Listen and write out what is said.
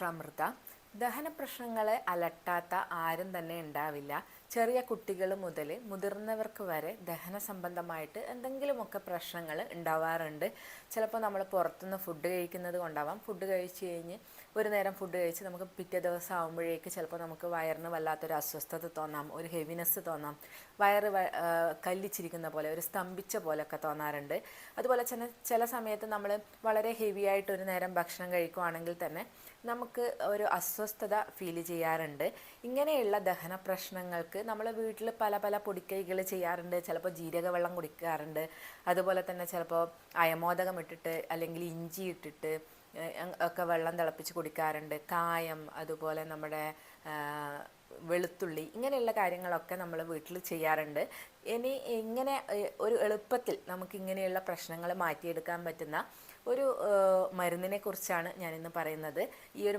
Samramrta ദഹന പ്രശ്നങ്ങളെ അലട്ടാത്ത ആരും തന്നെ ഉണ്ടാവില്ല. ചെറിയ കുട്ടികൾ മുതൽ മുതിർന്നവർക്ക് വരെ ദഹന സംബന്ധമായിട്ട് എന്തെങ്കിലുമൊക്കെ പ്രശ്നങ്ങൾ ഉണ്ടാവാറുണ്ട്. ചിലപ്പോൾ നമ്മൾ പുറത്തുനിന്ന് ഫുഡ് കഴിക്കുന്നത് കൊണ്ടാവാം. ഫുഡ് കഴിച്ച് കഴിഞ്ഞ് ഒരു നേരം ഫുഡ് കഴിച്ച് നമുക്ക് പിറ്റേ ദിവസം ആകുമ്പോഴേക്ക് ചിലപ്പോൾ നമുക്ക് വയറിന് വല്ലാത്തൊരു അസ്വസ്ഥത തോന്നാം ഒരു ഹെവിനെസ് തോന്നാം. വയറ് കല്ലിച്ചിരിക്കുന്ന പോലെ ഒരു സ്തംഭിച്ച പോലെയൊക്കെ തോന്നാറുണ്ട്. അതുപോലെ ചില ചില സമയത്ത് നമ്മൾ വളരെ ഹെവി ആയിട്ട് ഒരു നേരം ഭക്ഷണം കഴിക്കുവാണെങ്കിൽ തന്നെ നമുക്ക് ഒരു അസ്വസ്ഥത ഫീൽ ചെയ്യാറുണ്ട്. ഇങ്ങനെയുള്ള ദഹന പ്രശ്നങ്ങൾക്ക് നമ്മൾ വീട്ടിൽ പല പല പൊടിക്കൈകൾ ചെയ്യാറുണ്ട്. ചിലപ്പോൾ ജീരകവെള്ളം കുടിക്കാറുണ്ട്. അതുപോലെ തന്നെ ചിലപ്പോൾ അയമോദകം ഇട്ടിട്ട് അല്ലെങ്കിൽ ഇഞ്ചി ഇട്ടിട്ട് ഒക്കെ വെള്ളം തിളപ്പിച്ച് കുടിക്കാറുണ്ട്. കായം അതുപോലെ നമ്മുടെ വെളുത്തുള്ളി ഇങ്ങനെയുള്ള കാര്യങ്ങളൊക്കെ നമ്മൾ വീട്ടിൽ ചെയ്യാറുണ്ട്. ഇനി ഇങ്ങനെ ഒരു എളുപ്പത്തിൽ നമുക്ക് ഇങ്ങനെയുള്ള പ്രശ്നങ്ങൾ മാറ്റിയെടുക്കാൻ പറ്റുന്ന ഒരു മരുന്നിനെ കുറിച്ചാണ് ഞാനിന്ന് പറയുന്നത്. ഈ ഒരു